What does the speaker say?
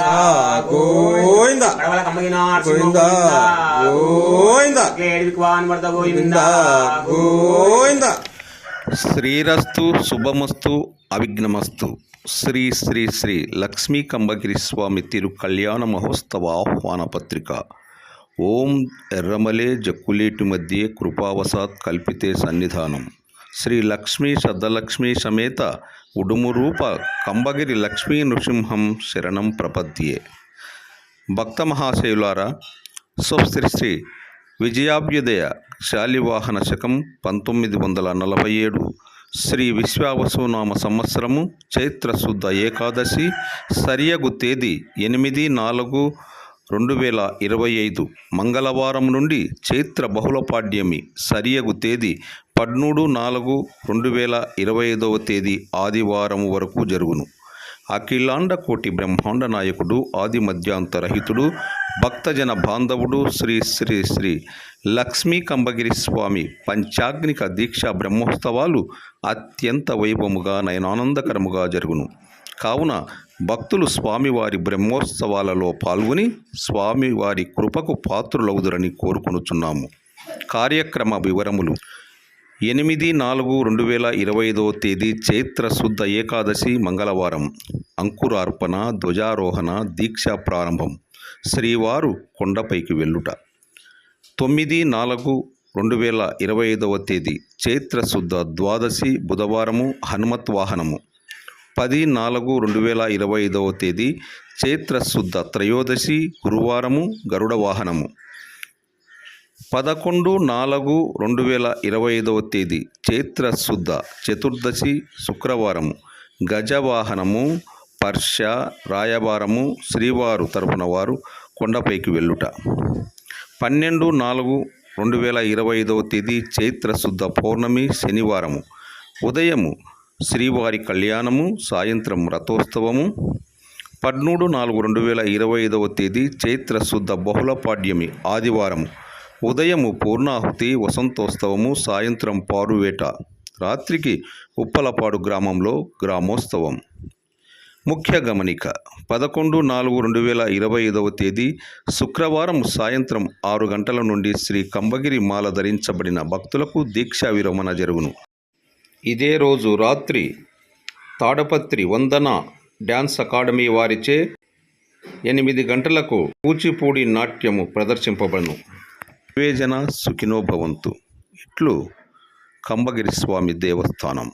గోవింద గోవింద గోవింద గోవింద శ్రీరస్తు శుభమస్తు అవిఘ్నమస్తు. శ్రీ శ్రీ శ్రీ లక్ష్మీ కంబగిరి స్వామి తిరు కళ్యాణ మహోత్సవ ఆహ్వాన పత్రిక. ఓం ఎర్రమలే జక్కులేటి మధ్య కృపావసాత్ కల్పితే సన్నిధానం. శ్రీ లక్ష్మీ శబ్దలక్ష్మీ సమేత ఉడుమురూప కంబగిరి లక్ష్మీ నృసింహం శరణం ప్రపద్యే. భక్త మహాశయులారా స్వస్తి శ్రీ విజయాభ్యుదయ శాలివాహన శకం పంతొమ్మిది వందల నలభై ఏడు శ్రీ విశ్వావసునామ సంవత్సరము చైత్ర శుద్ధ ఏకాదశి సరియగు తేదీ ఎనిమిది నాలుగు రెండు వేల ఇరవై ఐదు మంగళవారం నుండి చైత్ర బహుళపాడ్యమి సరియగు తేదీ పద్మూడు నాలుగు రెండు వేల ఇరవై ఐదవ తేదీ ఆదివారం వరకు జరుగును. అఖిలాండ కోటి బ్రహ్మాండ నాయకుడు ఆది మధ్యాంతరహితుడు భక్తజన బాంధవుడు శ్రీ శ్రీ శ్రీ లక్ష్మీ కంబగిరి స్వామి పంచాగ్నిక దీక్షా బ్రహ్మోత్సవాలు అత్యంత వైభవముగా నయనానందకరముగా జరుగును. కావున భక్తులు స్వామివారి బ్రహ్మోత్సవాలలో పాల్గొని స్వామివారి కృపకు పాత్రులవుదురని కోరుకొనుచున్నాము. కార్యక్రమ వివరములు. ఎనిమిది నాలుగు రెండు వేల ఇరవై ఐదవ తేదీ చైత్ర శుద్ధ ఏకాదశి మంగళవారం. అంకురార్పణ ధ్వజారోహణ దీక్షా ప్రారంభం. శ్రీవారు కొండపైకి వెళ్ళుట. తొమ్మిది నాలుగు రెండు వేల ఇరవై ఐదవ తేదీ చైత్ర శుద్ధ ద్వాదశి బుధవారము హనుమత్ వాహనము. పది నాలుగు రెండు వేల ఇరవై ఐదవ తేదీ చైత్రశుద్ధ త్రయోదశి గురువారము గరుడ వాహనము. పదకొండు నాలుగు రెండు వేల ఇరవై ఐదవ తేదీ చైత్రశుద్ధ చతుర్దశి శుక్రవారము. గజవాహనము పర్ష రాయబారము శ్రీవారు తరపున వారు కొండపైకి వెళ్ళుట. పన్నెండు నాలుగు రెండు వేల ఇరవై ఐదవ తేదీ చైత్రశుద్ధ పౌర్ణమి శనివారము. ఉదయము శ్రీవారి కళ్యాణము సాయంత్రం రథోత్సవము. పద్మూడు నాలుగు రెండు వేల ఇరవై ఐదవ తేదీ చైత్ర శుద్ధ బహుళపాడ్యమి ఆదివారం. ఉదయము పూర్ణాహుతి వసంతోత్సవము సాయంత్రం పారువేట. రాత్రికి ఉప్పలపాడు గ్రామంలో గ్రామోత్సవం. ముఖ్య గమనిక పదకొండు నాలుగు రెండు వేల ఇరవై ఐదవ తేదీ శుక్రవారం సాయంత్రం ఆరు గంటల నుండి శ్రీ కంబగిరి మాల ధరించబడిన భక్తులకు దీక్షా విరమణ జరుగును. ఇదే రోజు రాత్రి తాడపత్రి వందన డ్యాన్స్ అకాడమీ వారిచే ఎనిమిది గంటలకు కూచిపూడి నాట్యము ప్రదర్శింపబడును. వివేజన సుఖినోభవంతు. ఇట్లు కంబగిరి స్వామి దేవస్థానం.